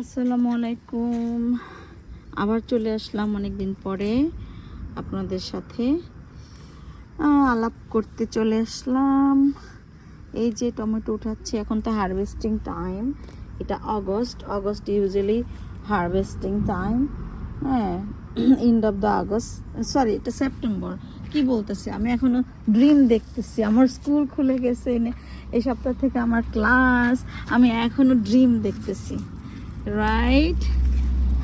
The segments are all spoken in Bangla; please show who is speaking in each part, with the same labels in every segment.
Speaker 1: আসসালামু আলাইকুম। আবার চলে আসলাম অনেক দিন পরে আপনাদের সাথে। আলাপ করতে চলে আসলাম। এই যে টমেটো উঠাচ্ছি, এখন তো হারভেস্টিং টাইম এটা August August usually harvesting time হ্যাঁ end of the August sorry এটা সেপ্টেম্বর কি বলতেছি, আমি এখনও ড্রিম দেখতেছি। আমার স্কুল খুলে গেছে এই সপ্তাহ থেকে আমার ক্লাস আমি এখনও ড্রিম দেখতেছি।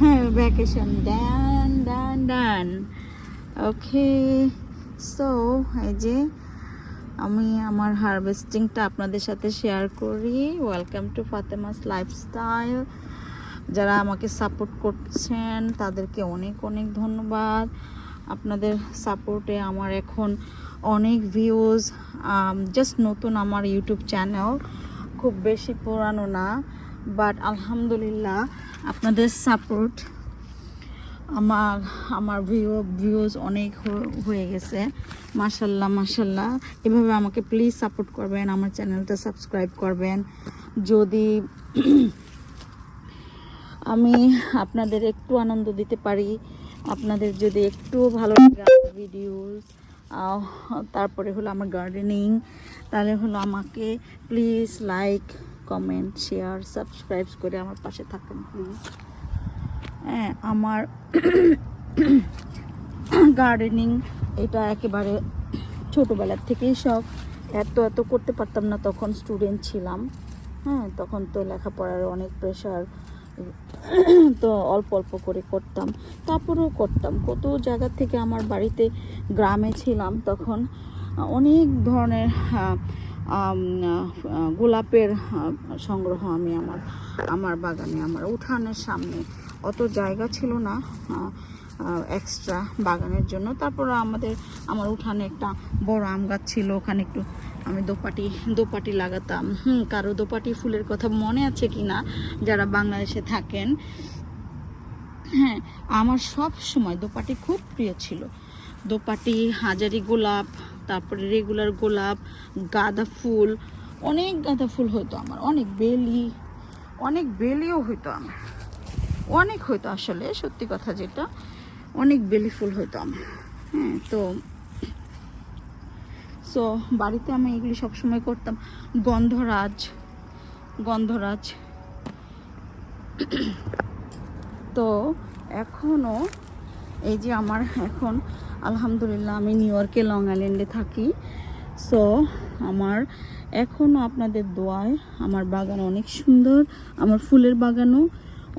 Speaker 1: হ্যাঁ ভ্যাকেশন ডান ডান ডান ওকে সো এই যে আমি আমার হারভেস্টিংটা আপনাদের সাথে শেয়ার করি। ওয়েলকাম টু ফাতেমাস লাইফস্টাইল যারা আমাকে সাপোর্ট করছেন, তাদেরকে অনেক অনেক ধন্যবাদ। আপনাদের সাপোর্টে আমার এখন অনেক ভিউজ জাস্ট নতুন আমার ইউটিউব চ্যানেল খুব বেশি পুরানো না। বাট আলহামদুলিল্লাহ আপনাদের সাপোর্ট আমার আমার ভিউ ভিউজ অনেক হয়ে গেছে। মাশাল্লাহ মাশাল্লাহ। এভাবে আমাকে প্লিজ সাপোর্ট করবেন, আমার চ্যানেলটা সাবস্ক্রাইব করবেন। যদি আমি আপনাদের একটু আনন্দ দিতে পারি, আপনাদের যদি একটু ভালো লাগে ভিডিওস তারপরে হলো আমার গার্ডেনিং তাহলে হলো আমাকে please like comment share subscribe করে আমার পাশে থাকুন প্লিজ হ্যাঁ আমার গার্ডেনিং এটা একেবারে ছোটোবেলার থেকেই শখ। এত এত করতে পারতাম না তখন স্টুডেন্ট ছিলাম। হ্যাঁ তখন তো লেখাপড়ার অনেক প্রেশার তো অল্প অল্প করে করতাম। তারপরেও করতাম। কত জায়গা থেকে আমার বাড়িতে গ্রামে ছিলাম তখন। অনেক ধরনের আহ, গোলাপের সংগ্রহ আমি আমার আমার বাগানে, আমার উঠানের সামনে। অত জায়গা ছিল না এক্সট্রা বাগানের জন্য। তারপর আমাদের, আমার উঠানে একটা বড় আম গাছ ছিল, ওখানে একটু আমি দোপাটি দোপাটি লাগাতাম। হুম, কারও দোপাটি ফুলের কথা মনে আছে কি না? যারা বাংলাদেশে থাকেন হ্যাঁ আমার সব সময় দোপাটি খুব প্রিয় ছিল। দোপাটি, হাজারি গোলাপ তারপরে রেগুলার গোলাপ, গাঁদা ফুল, অনেক গাঁদা ফুল হতো আমার, অনেক বেলি, অনেক বেলিও হইতো আমার, অনেক হইতো আসলে, সত্যি কথা যেটা, অনেক বেলি ফুল হইতো আমার হ্যাঁ তো সো বাড়িতে আমি এগুলি সবসময় করতাম। গন্ধরাজ গন্ধরাজ, তো এখনও এই যে আমার এখন আলহামদুলিল্লাহ, আমি নিউ ইয়র্কে লং আইল্যান্ডে থাকি। সো আমার এখনও আপনাদের দোয়ায় আমার বাগান অনেক সুন্দর, আমার ফুলের বাগানও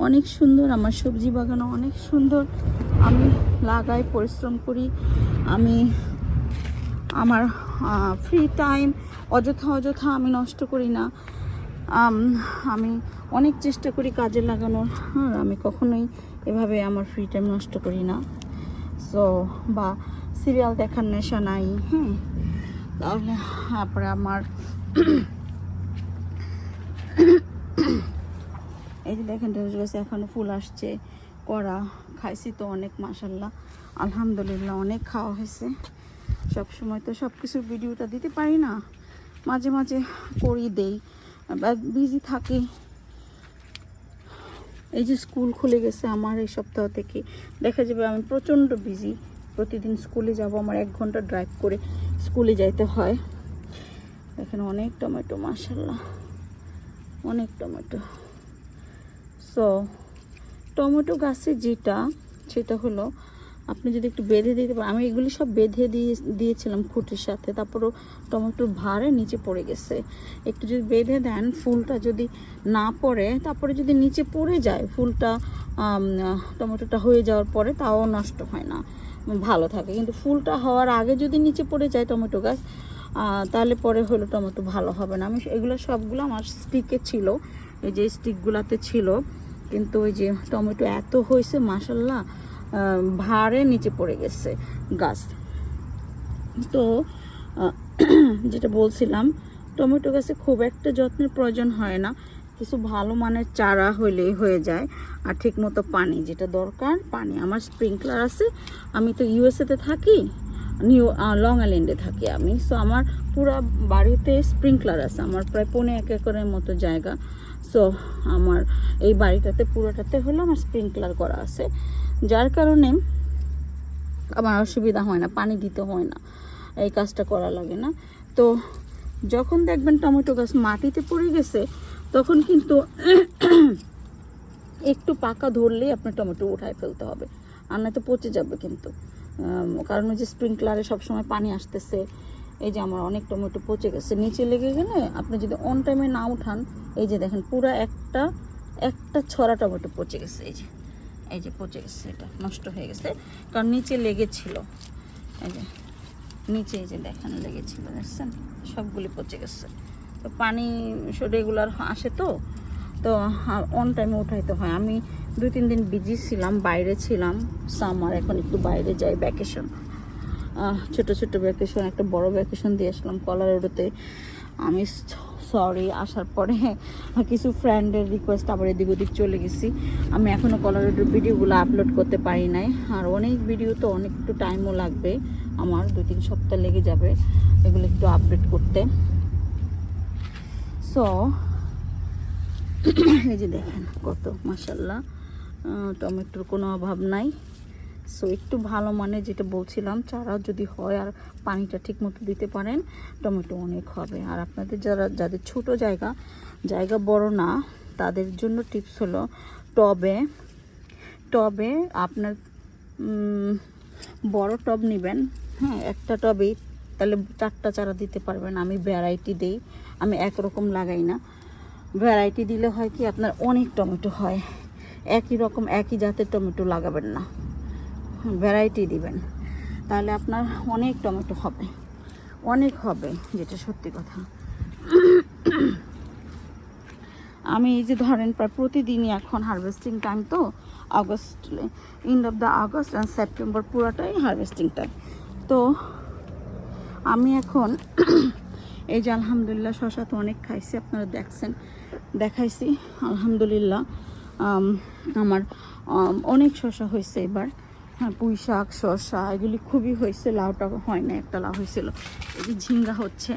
Speaker 1: অনেক সুন্দর, আমার সবজি বাগানও অনেক সুন্দর। আমি লাগাই, পরিশ্রম করি। আমি আমার ফ্রি টাইম অযথা অযথা আমি নষ্ট করি না। আমি অনেক চেষ্টা করি কাজে লাগানোর। হ্যাঁ আমি কখনোই এভাবে আমার ফ্রি টাইম নষ্ট করি না। বা সিরিয়াল দেখার নেশা নাই হ্যাঁ তাহলে তারপরে আমার এই যে দেখেন ঢেঁড়স গাছে এখনও ফুল আসছে করা খাইছি তো অনেক মাসাল্লাহ আলহামদুলিল্লাহ, অনেক খাওয়া হয়েছে। সব সময় তো সব কিছুর ভিডিওটা দিতে পারি না। মাঝে মাঝে করি দেই বিজি থাকি। এই যে স্কুল খুলে গেছে আমার এই সপ্তাহ থেকে। দেখা যাবে আমি প্রচণ্ড বিজি প্রতিদিন স্কুলে যাব, আমার এক ঘণ্টা ড্রাইভ করে স্কুলে যাইতে হয়। এখানে অনেক টমেটো মাসাল্লাহ অনেক টমেটো। সো টমেটো গাছে যেটা, সেটা হলো আপনি যদি একটু বেঁধে দিতে পারেন, আমি এগুলি সব বেঁধে দিয়ে দিয়েছিলাম খুঁটির সাথে, তারপরও টমেটো ভারে নিচে পড়ে গেছে। একটু যদি বেঁধে দেন, ফুলটা যদি না পড়ে, তারপরে যদি নিচে পড়ে যায়, ফুলটা টমেটোটা হয়ে যাওয়ার পরে তাও নষ্ট হয় না, ভালো থাকে। কিন্তু ফুলটা হওয়ার আগে যদি নিচে পড়ে যায় টমেটো গাছ তাহলে পরে হলো টমেটো ভালো হবে না। আমি এগুলো সবগুলো আমার স্টিকে ছিল, এই যে স্টিকগুলাতে ছিল, কিন্তু ওই যে টমেটো এত হয়েছে মাসাল্লাহ ভারে নিচে পড়ে গেছে গাছ। তো যেটা বলছিলাম, টমেটো গাছে খুব একটা যত্নের প্রয়োজন হয় না। কিছু ভালো মানের চারা হইলেই হয়ে যায় আর ঠিক মতো পানি যেটা দরকার, পানি। আমার স্প্রিংকলার আছে, আমি তো ইউএসএতে থাকি নিউ লং আইল্যান্ডে থাকি আমি। সো আমার পুরো বাড়িতে স্প্রিংকলার আছে। আমার প্রায় পৌনে এক একরের মতো জায়গা। সো আমার এই বাড়িটাতে, পুরোটাতে হলো আমার স্প্রিংকলার করা আছে। যার কারণে আমার অসুবিধা হয় না, পানি দিতে হয় না, এই কাজটা করা লাগে না। তো, যখন দেখবেন টমেটো গাছ মাটিতে পড়ে গেছে, তখন কিন্তু একটু পাকা ধরলেই আপনার টমেটো উঠায় ফেলতে হবে। আর নয়তো পচে যাবে কিন্তু। কারণ ওই যে স্প্রিংকলারে সবসময় পানি আসতেছে। এই যে আমার অনেক টমেটো পচে গেছে। নিচে লেগে গেলে আপনি যদি অন টাইমে না উঠান, এই যে দেখেন পুরো একটা একটা ছড়া টমেটো পচে গেছে। এই যে এই যে পচে গেছে এটা, নষ্ট হয়ে গেছে। কারণ নিচে লেগেছিল। এই যে, নিচে এই যে দেখেন লেগেছিল, দেখছেন? সবগুলি পচে গেছে। তো পানি রেগুলার আসে তো তো অন টাইমে উঠাইতে হয়। আমি দুই তিন দিন বিজি ছিলাম, বাইরে ছিলাম। সামার এখন একটু বাইরে যাই ভ্যাকেশন ছোট ছোট ভ্যাকেশন একটা বড় ভ্যাকেশন দিয়ে আসলাম কলারোডোতে। আমি সরি আসার পরে কিছু ফ্রেন্ডের রিকোয়েস্ট আবার এদিক ওদিক চলে গেছি। আমি এখনও কলারোডোর ভিডিওগুলো আপলোড করতে পারি নাই। আর অনেক ভিডিও তো অনেক একটু টাইমও লাগবে। আমার দু তিন সপ্তাহ লেগে যাবে এগুলো একটু আপডেট করতে। সো এই যে দেখেন কত মাসাল্লাহ টমেটোর কোনো অভাব নাই। সো একটু ভালো মানে যেটা বলছিলাম চারা যদি হয় আর পানিটা ঠিক মতো দিতে পারেন, টমেটো অনেক হবে। আর আপনাদের যারা, যাদের ছোট জায়গা জায়গা বড় না, তাদের জন্য টিপস হলো টবে টবে আপনার বড় টব নেবেন। হ্যাঁ একটা টবেই তাহলে চারটা চারা দিতে পারবেন। আমি ভ্যারাইটি দিই, আমি একরকম লাগাই না। ভ্যারাইটি দিলে হয় কি, আপনার অনেক টমেটো হয়। একই রকম, একই জাতের টমেটো লাগাবেন না। ভ্যারাইটি দিবেন। তাহলে আপনার অনেক টমেটো হবে। অনেক হবে, যেটা সত্যি কথা। আমি এই যে ধরেন প্রায় প্রতিদিনই এখন হারভেস্টিং টাইম তো August end of the August and September পুরাটাই হারভেস্টিং টাইম তো আমি এখন এই যে আলহামদুলিল্লাহ শশা তো অনেক খাইছি, আপনারা দেখছেন, দেখাইছি, আলহামদুলিল্লাহ। আমার অনেক শশা হয়েছে এবার। হ্যাঁ পুঁই শাক শশা এগুলি খুবই হয়েছে, লাউটা হয় না একটা লাউ হয়েছিল। এই ঝিঙ্গা হচ্ছে।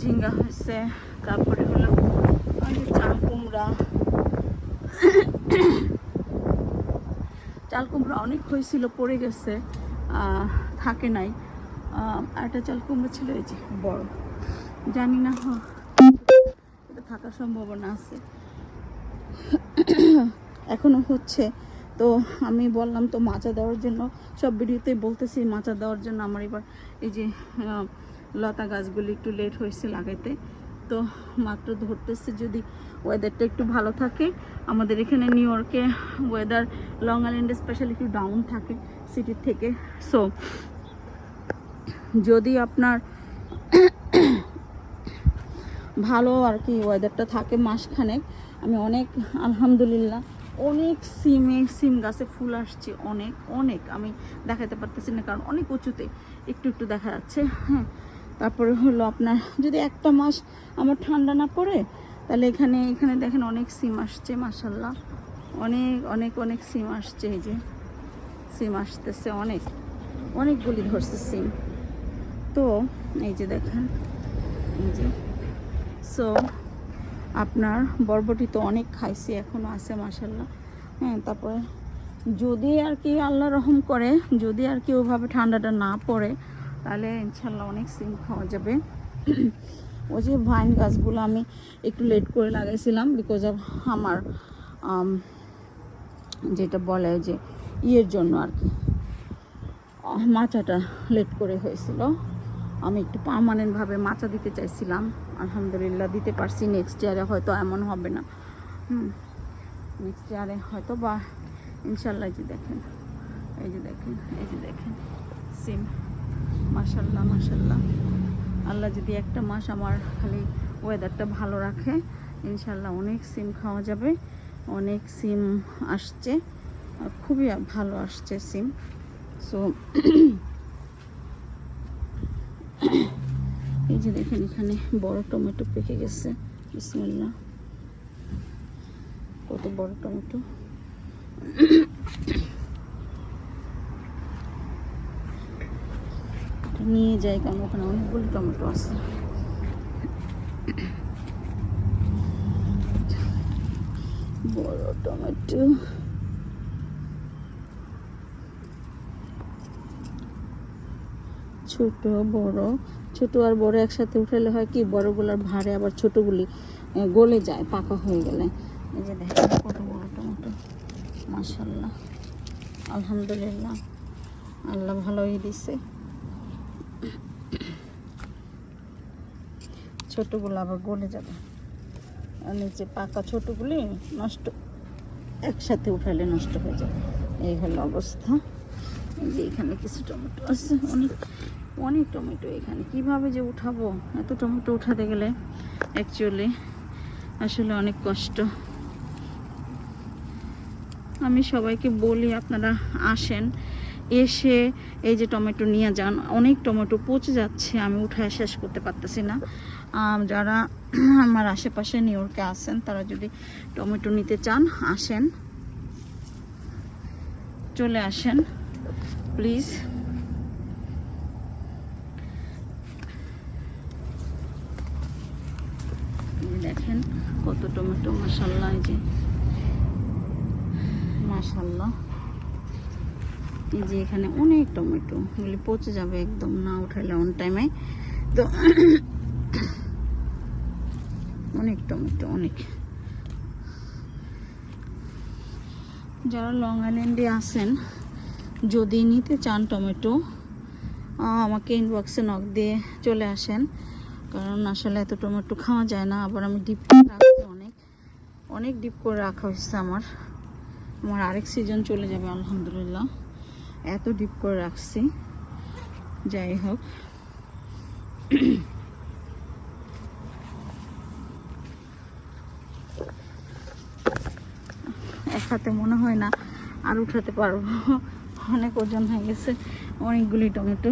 Speaker 1: ঝিঙ্গা হয়েছে, তারপরে হলো চাল কুমড়া। চাল কুমড়া অনেক হয়েছিল, পড়ে গেছে থাকে নাই। একটা চাল কুমড়া ছিল, এই যে বড়। জানি না হ- এটা থাকার সম্ভাবনা আছে। এখনও হচ্ছে। তো আমি বললাম, তো মাচা দেওয়ার জন্য। সব ভিডিওতেই বলতেছি মাচা দেওয়ার জন্য। আমার এবার এই যে লতা গাছগুলি একটু লেট হয়েছে লাগাইতে। তো মাত্র ধরতেছে যদি ওয়েদারটা একটু ভালো থাকে। আমাদের এখানে নিউ ইয়র্কে ওয়েদার লং আইল্যান্ডে স্পেশালি একটু ডাউন থাকে সিটির থেকে। সো যদি আপনার ভালো আর কি ওয়েদারটা থাকে মাসখানেক আমি অনেক, আলহামদুলিল্লাহ, অনেক সিমে সিম গাছে ফুল আসছে, অনেক অনেক। আমি দেখাতে পারতেছি না, কারণ অনেক উঁচুতে। একটু একটু দেখা যাচ্ছে হ্যাঁ। তারপরে হলো আপনার, যদি একটা মাস আমার ঠান্ডা না পড়ে, তাহলে এখানে এখানে দেখেন অনেক সিম আসছে মাসাল্লাহ অনেক অনেক অনেক সিম আসছে, এই যে। সিম আসতেছে অনেক। অনেকগুলি ধরছে সিম। তো, এই যে দেখেন, এই যে। সো আপনার বরবটি তো অনেক খাইছি এখনও আছে মাসাল্লাহ হ্যাঁ তারপরে যদি আর কি আল্লাহ রহম করে, যদি আর কি ওভাবে ঠান্ডাটা না পড়ে, তাহলে ইনশাল্লাহ অনেক সিম খাওয়া যাবে। ওই যে ভাইন গাছগুলো আমি একটু লেট করে লাগাইছিলাম বিকজ অফ আমার যেটা বলে যে ইয়ের জন্য আর কি মাচাটা লেট করে হয়েছিল। আমি একটু পারমানেন্টভাবে মাচা দিতে চাইছিলাম। আলহামদুলিল্লাহ দিতে পারছি। নেক্সট ইয়ারে হয়তো এমন হবে না। হুম। নেক্সট ইয়ারে হয়তো বা ইনশাল্লাহ যে দেখেন। এই যে দেখেন, এই যে দেখেন। সিম মাশাল্লাহ মাশাল্লাহ আল্লাহ যদি একটা মাস আমার খালি ওয়েদারটা ভালো রাখে ইনশাল্লাহ অনেক সিম খাওয়া যাবে। অনেক সিম আসছে। খুবই ভালো আসছে সিম সো এই যে দেখেন এখানে বড় টমেটো পেকে গেছে। বিসমিল্লাহ। কত বড় টমেটো। নিয়ে যাই কারণ ওখানে অনেকগুলো টমেটো আছে। বড় টমেটো। ছোট, বড়। ছোট আর বড় একসাথে উঠালে হয় কি, বড়গুলোর ভারে আবার ছোটগুলি গলে যায়, পাকা হয়ে গেলে। এই যে দেখেন কত বড় টমেটো মাশাল্লাহ আলহামদুলিল্লাহ, আল্লাহ ভালোই দিছে। ছোটগুলো আবার গলে যাবে। নিচে পাকা ছোটগুলি নষ্ট, একসাথে উঠালে নষ্ট হয়ে যাবে। এই হলো অবস্থা। যে এখানে কিছু টমেটো আছে, অনেক। অনেক টমেটো এখানে। কীভাবে যে উঠাবো? এত টমেটো উঠাতে গেলে অ্যাকচুয়ালি আসলে অনেক কষ্ট। আমি সবাইকে বলি, আপনারা আসেন, এসে এই যে টমেটো নিয়ে যান। অনেক টমেটো পচে যাচ্ছে, আমি উঠায় শেষ করতে পারতেছি না। যারা আমার আশেপাশে নিউ ইয়র্কে আসেন তারা যদি টমেটো নিতে চান, আসেন। চলে আসেন প্লিজ দেখেন কত টমেটো মাসাল্লাহ এই যে। মাসাল্লাহ এই যে এখানে অনেক টমেটো, এগুলি পচে যাবে একদম না উঠাইলে অন টাইমে তো অনেক টমেটো, অনেক। যারা লং আইল্যান্ডে আসেন যদি নিতে চান টমেটো আমাকে ইনবক্সে নক দিয়ে চলে আসেন। কারণ আসলে এত টমেটো খাওয়া যায় না, আবার আমি ডিপ রাখছি অনেক। অনেক ডিপ করে রাখা হয়েছে আমার। আমার আরেক সিজন চলে যাবে, আলহামদুলিল্লাহ। এত ডিপ করে রাখছি। যাই হোক। এক হাতে মনে হয় না আর উঠাতে পারব। অনেক ওজন হয়ে গেছে। অনেকগুলি টমেটো।